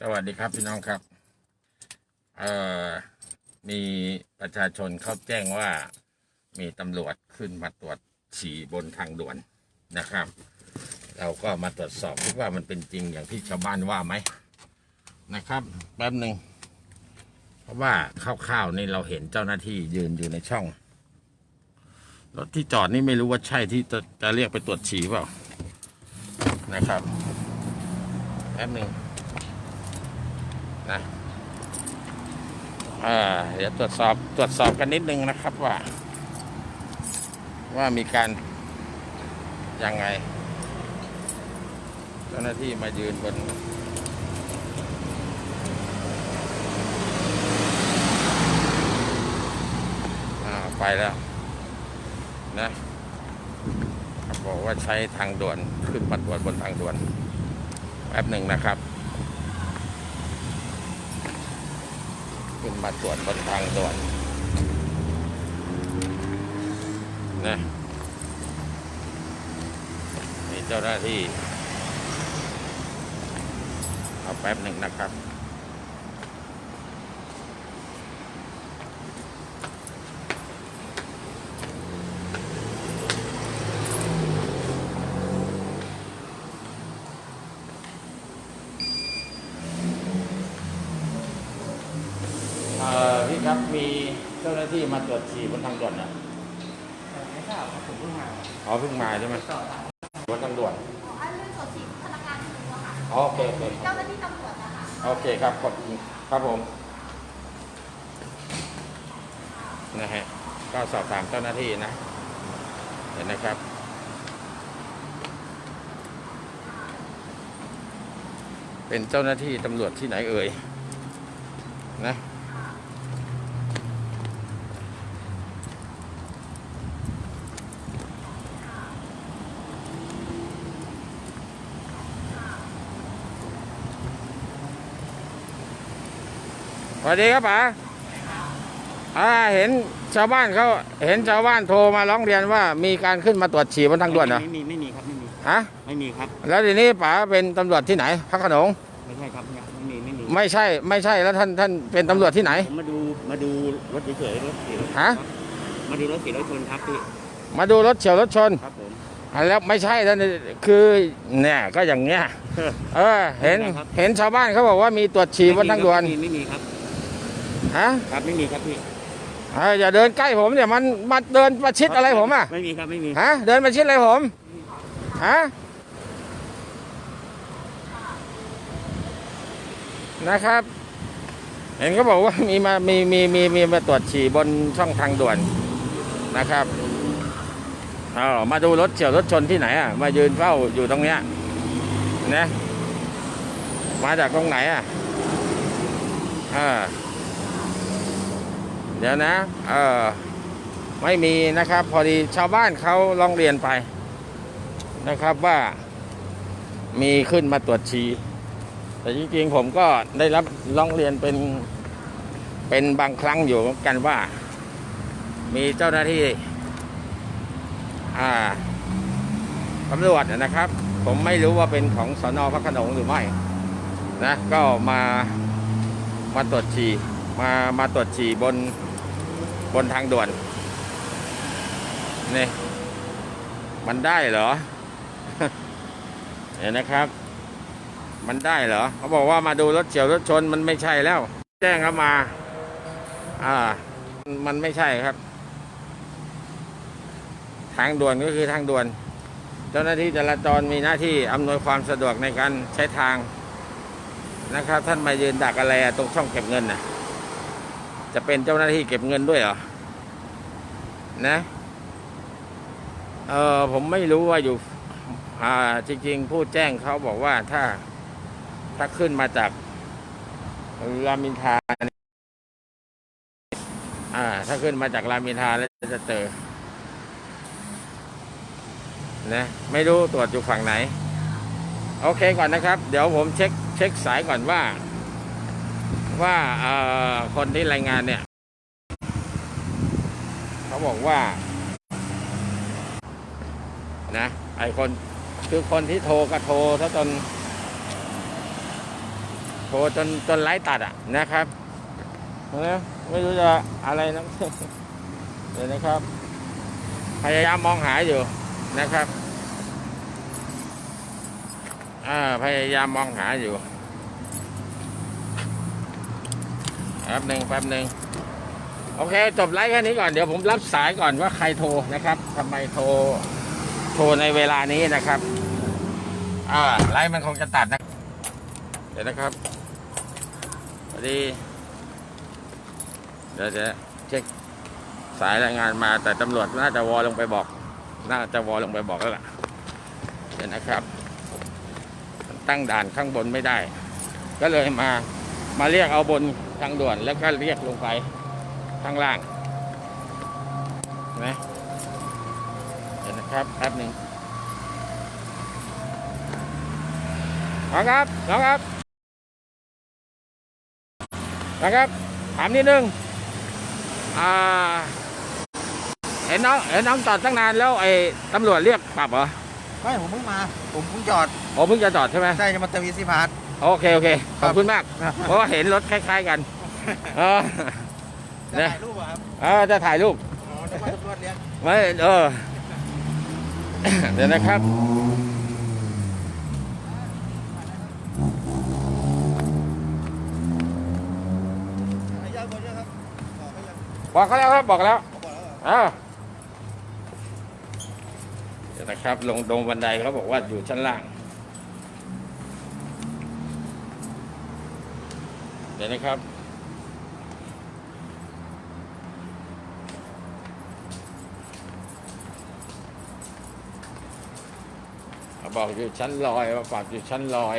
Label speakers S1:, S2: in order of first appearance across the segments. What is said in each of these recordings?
S1: สวัสดีครับพี่น้องครับ เอ่อ มีประชาชนเขาแจ้งว่ามีตำรวจขึ้นมาตรวจฉี่บนทางด่วนนะครับ เราก็มาตรวจสอบว่ามันเป็นจริงอย่างที่ชาวบ้านว่าไหมนะครับแป๊บหนึ่งเพราะว่าคร่าวๆนี่เราเห็นเจ้าหน้าที่ยืนอยู่ในช่องรถที่จอดนี่ไม่รู้ว่าใช่ที่จะจะเรียกไปตรวจฉี่เปล่านะครับแป๊บหนึ่ง นะเดี๋ยวตรวจสอบตรวจสอบกันนิดนึงนะครับว่า ว่ามีการยังไง เจ้าหน้าที่มายืนบนอ่าไปแล้วนะบอกว่าใช้ทางด่วนขึ้นมาตรวจบนทางด่วนแป๊บหนึ่งนะครับ ขึ้นมาตรวจบนทางด่วนนะนี่เจ้าหน้าที่ เอาแป๊บหนึ่งนะครับ เอ่อพี่ครับ มีเจ้าหน้าที่มาตรวจฉี่บนทางด่วนนะ
S2: ไม่ทราบครับผมเพิ่งมา
S1: อ๋อเพิ่งมาใช่ไหม
S2: ต่อตาม
S1: บนทางด่วน
S3: อ๋ออันเรื่องสดฉีดพนักงานที่รู้อะค่ะ
S1: อ๋อโอเคโอเค
S3: เจ้าหน้าที่ตำรวจนะคะ
S1: โอเคครับขอบคุณครับผม นะฮะ ก็สอบถามเจ้าหน้าที่นะ เห็นนะครับ เป็นเจ้าหน้าที่ตำรวจที่ไหนเอ่ย สวัสดีครับป๋าอ่าเห็นชาวบ้านเขาเห็นชาวบ้านโทรมาร้องเรียนว่ามีการขึ้นมาตรวจฉี่บนทางด่วนเหรอ
S2: ไม่มีไม่มีครับไม่มี
S1: ฮะ
S2: ไม่มีครับ
S1: แล้วทีนี้ป๋าเป็นตำรวจที่ไหนพระโขนง
S2: ไม่ใช่ครับไม่มีไม่มี
S1: ไม่ใช่ไม่ใช่แล้วท่านท่านเป็นตำรวจที่ไหน
S2: ผมมาดูมาดูรถเฉยๆรถเสียรถ
S1: ฮะ
S2: มาดูรถเสียรถชนครับพี่
S1: มาดูรถเฉียวรถชน
S2: ครับผม
S1: อะแล้วไม่ใช่ท่านคือเนี่ยก็อย่างเงี้ยเออเห็นเห็นชาวบ้านเขาบอกว่ามีตรวจฉี่บนทางด่วน
S2: ไม่มีไม่มีครับ
S1: ฮะ
S2: ครับไม่มีครับพี่
S1: เอออย่าเดินใกล้ผมเนี่ยมันมาเดินประชิดอะไรผมอะ
S2: ไม่มีครับไม่มี
S1: ฮะเดินมาชิดอะไรผมฮะนะครับ เห็นเขาบอกว่ามีมามีมีมีมีมาตรวจฉี่บนช่องทางด่วนนะครับเอามาดูรถเฉียวรถชนที่ไหนอะมายืนเฝ้าอยู่ตรงเนี้ยนะมาจากตรงไหนอะอ่าเดี๋ยวนะเออไม่มีนะครับ พอดีชาวบ้านเขาร้องเรียนไปนะครับว่ามีขึ้นมาตรวจฉี่แต่จริงๆผมก็ได้รับร้องเรียนเป็นเป็นบางครั้งอยู่เหมือนกันว่า มีเจ้าหน้าที่อ่าตำรวจนะครับ ผมไม่รู้ว่าเป็นของสอนอพระขนงหรือไม่นะก็มามาตรวจฉี่มามาตรวจฉี่บน บนทางด่วน นี่ มันได้เหรอเห็นนะครับ มันได้เหรอ เขาบอกว่ามาดูรถเฉียวรถชนมันไม่ใช่แล้ว แจ้งเข้ามา อ่า มันไม่ใช่ครับ ทางด่วนก็คือทางด่วน เจ้าหน้าที่จราจรมีหน้าที่อำนวยความสะดวกในการใช้ทางนะครับ ท่านมายืนดักอะไรอะตรงช่องเก็บเงินน่ะ จะเป็นเจ้าหน้าที่เก็บเงินด้วยเหรอ นะ เออผมไม่รู้ว่าอยู่อ่าจริง ๆ ผู้แจ้งเขาบอกว่าถ้า ถ้าขึ้นมาจากรามอินทราอ่า ถ้าขึ้นมาจากรามอินทราแล้วจะเจอ นะ ไม่รู้ตรวจอยู่ฝั่งไหน โอเคก่อนนะครับ เดี๋ยวผมเช็คเช็คสายก่อนว่า ว่าคนที่รายงานเนี่ย เขาบอกว่า นะไอคนคือคนที่โทรก็โทรถ้าจนโทรจนจนไลฟ์ตัดอะนะครับนะไม่รู้จะอะไรนะเดี๋ยวนะครับ พยายามมองหาอยู่นะครับอ่าพยายามมองหาอยู่ แป๊บหนึ่งแป๊บหนึ่งโอเค จบไลฟ์แค่นี้ก่อนเดี๋ยวผมรับสายก่อนว่าใครโทรนะครับทำไมโทรโทรในเวลานี้นะครับอ่าไลฟ์มันคงจะตัดนะ เดี๋ยวนะครับพอดีเดี๋ยวจะเช็คสายรายงานมา แต่ตำรวจน่าจะวอลงไปบอก น่าจะวอลลงไปบอกแล้วล่ะเดี๋ยวนะครับ ตั้งด่านข้างบนไม่ได้ ก็เลยมามาเรียกเอาบน ทางด่วนแล้วก็เรียกลงไปข้างล่างนะเดี๋ยวนะครับแป๊บหนึ่งน้องครับน้องครับน้องครับ ถามนิดนึง อ่า เห็นน้อง เห็นน้องจอดตั้งนานแล้วไอ้ตำรวจเรียกปรับเหรอ
S4: ไม่ผมเพิ่งมา ผมเพิ่งจอด
S1: โอ้เพิ่งจะจอดใช่ไหม
S4: ใช่จะมาเติมอีซีพาร์ท
S1: โอเคโอเคขอบคุณมาก
S4: ครับ
S1: เพราะว่าเห็นรถคล้าย ๆกันเออ
S4: จะ
S1: เนี่ย
S4: ถ่ายรูปอะครับ
S1: เออจะถ่ายรูป
S4: อ๋อนึกว่าตำรวจเรียก
S1: ไม่เออเดี๋ยวนะครับ
S4: ไอ้ยาบนเนี่ยครับบอกไปยัง
S1: บอกเขาแล้วครับบอกแล้ว
S4: บอกแล้วเหรอ
S1: อ่าเดี๋ยวนะครับ ลงตรงบันไดเขาบอกว่าอยู่ชั้นล่าง เดี๋ยวนะครับเขาบอกอยู่ชั้นลอยว่าปรับอยู่ชั้นลอย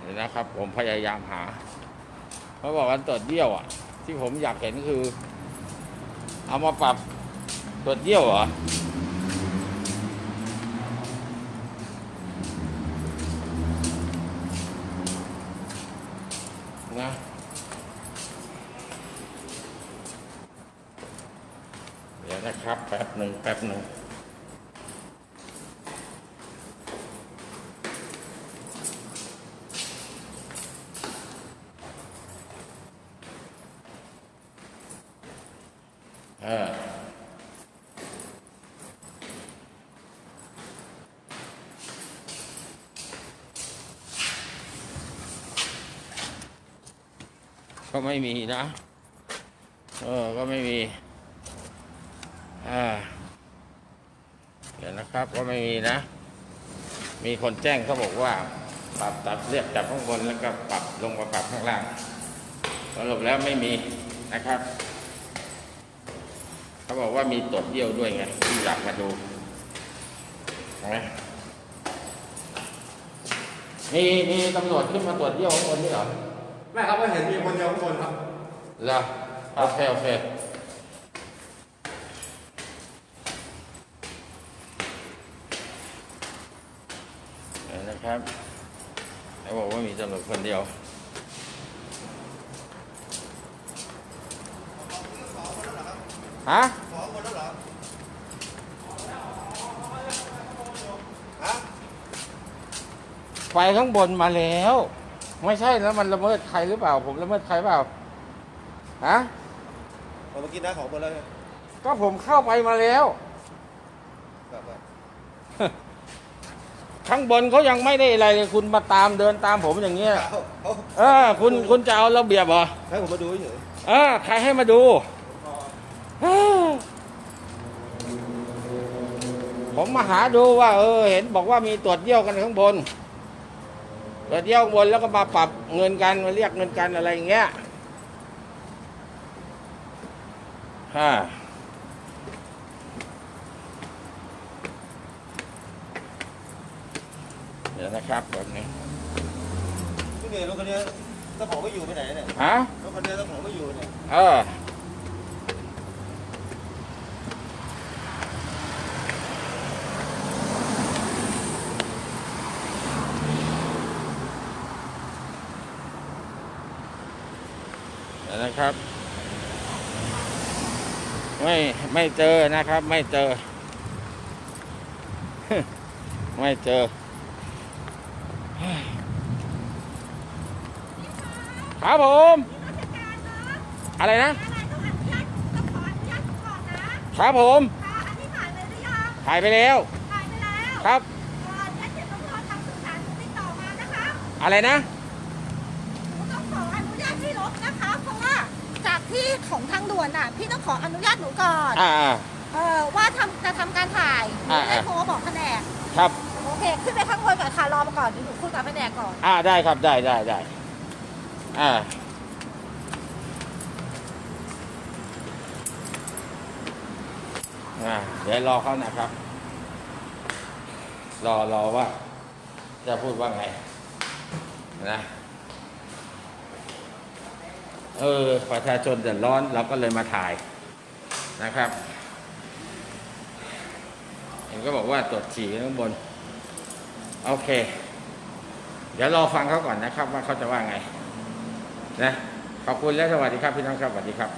S1: เดี๋ยวนะครับ ผมพยายามหาเขาบอกว่าตรวจเยี่ยวอะ ที่ผมอยากเห็นคือ เอามาปรับตรวจเยี่ยวเหรอ ดี๋ยวนะครับ แป๊บหนึ่งแป๊บหนึ่งเออก็ไม่มีนะ เออ ก็ไม่มี อ่าเดี๋ยวนะครับก็ไม่มีนะ มีคนแจ้งเขาบอกว่า ปรับตัดเรียกจากข้างบนแล้วก็ปรับลงมาปรับข้างล่างสรุปแล้วไม่มีนะครับเขาบอกว่ามีตรวจเยี่ยวด้วยไงที่อยากมาดูเห็นไหมมีมีตำรวจขึ้นมาตรวจเยี่ยวข้างบนด้วยเหรอ
S4: ไม่ครับไม่เห็นมีคนเดียวข้างบนครับ
S1: เหรอโอเคโอเค เดี๋ยว นะครับเขาบอกว่ามีตำรวจคนเดียวฮะ
S4: ขอคนแล้วเหรอฮะ
S1: ไฟข้างบนมาแล้ว ไม่ใช่แล้วมันละเมิดใครหรือเปล่า ผมละเมิดใครเปล่าฮะ
S4: ผมมากินน้าของบนแล้วเนี่ย
S1: ก็ผมเข้าไปมาแล้ว
S4: ครับครับ
S1: ข้างบนเขายังไม่ได้อะไรเลยคุณมาตามเดินตามผมอย่างเงี้ย
S4: เอาเอา
S1: เออคุณคุณจะเอาระเบียบเหรอ
S4: ให้ผมมาดูเฉย
S1: เออใครให้มาดูเอ้อผมมาหาดูว่า เออ เห็นบอกว่ามีตรวจเยี่ยวกันข้างบนตรวจเยี่ยวข้างบนแล้วก็มาปรับเงินกันมาเรียกเงินกันอะไรอย่างเงี้ยฮะเดี๋ ยวนะครับแบบนี้
S4: พี่เนี่ยรถคันนี้เจ้าของไม่อยู่ไปไหนเนี่ย
S1: ฮะ
S4: รถคันนี้เจ้าของไม่อยู่เนี่ย
S1: เออเดี๋ยวนะครับ ไม่ไม่เจอนะครับ ไม่เจอ ไม่เจอ ครับผม
S3: ราชการเนาะ
S1: อะไรนะ
S3: อะไรต้องอนุญาตต้องขออนุญาตก่อนนะ ครับ
S1: ผม
S3: ค่ะอันนี้ถ่ายไปหรือยัง
S1: ถ่ายไปแล้ว
S3: ถ่ายไปแล้ว
S1: ครับ
S3: ก่อนเนี่ยเดี๋ยวต้องรอทางสื่อสารติดต่อมานะคะ
S1: อะไรนะ
S3: หนูต้องขออนุญาตให้ลบนะคะเพราะว่าจากที่ของทางด่วนน่ะ พี่ต้องขออนุญาตหนูก่อน
S1: อ่าอ่า
S3: เออว่าทำจะทำการถ่ายหนู
S1: อ่า
S3: ไม่ได้
S1: อ่า
S3: โทรบอกแผนก
S1: ครับ
S3: อนค่ะรอมาก่อนเดี๋ยวหนูคุยกับแผนกก่อน
S1: อ่าได้ครับได้ได้ได้อ่าอ่าเดี๋ยวรอเขานะครับ รอรอว่า จะพูดว่าไง นะเออประชาชนเดือดร้อนเราก็เลยมาถ่ายนะครับ เห็นก็บอกว่าตรวจฉี่ข้างบน โอเค เดี๋ยวรอฟังเขาก่อนนะครับ ว่าเขาจะว่าไงนะขอบคุณและสวัสดีครับพี่น้องครับสวัสดีครับ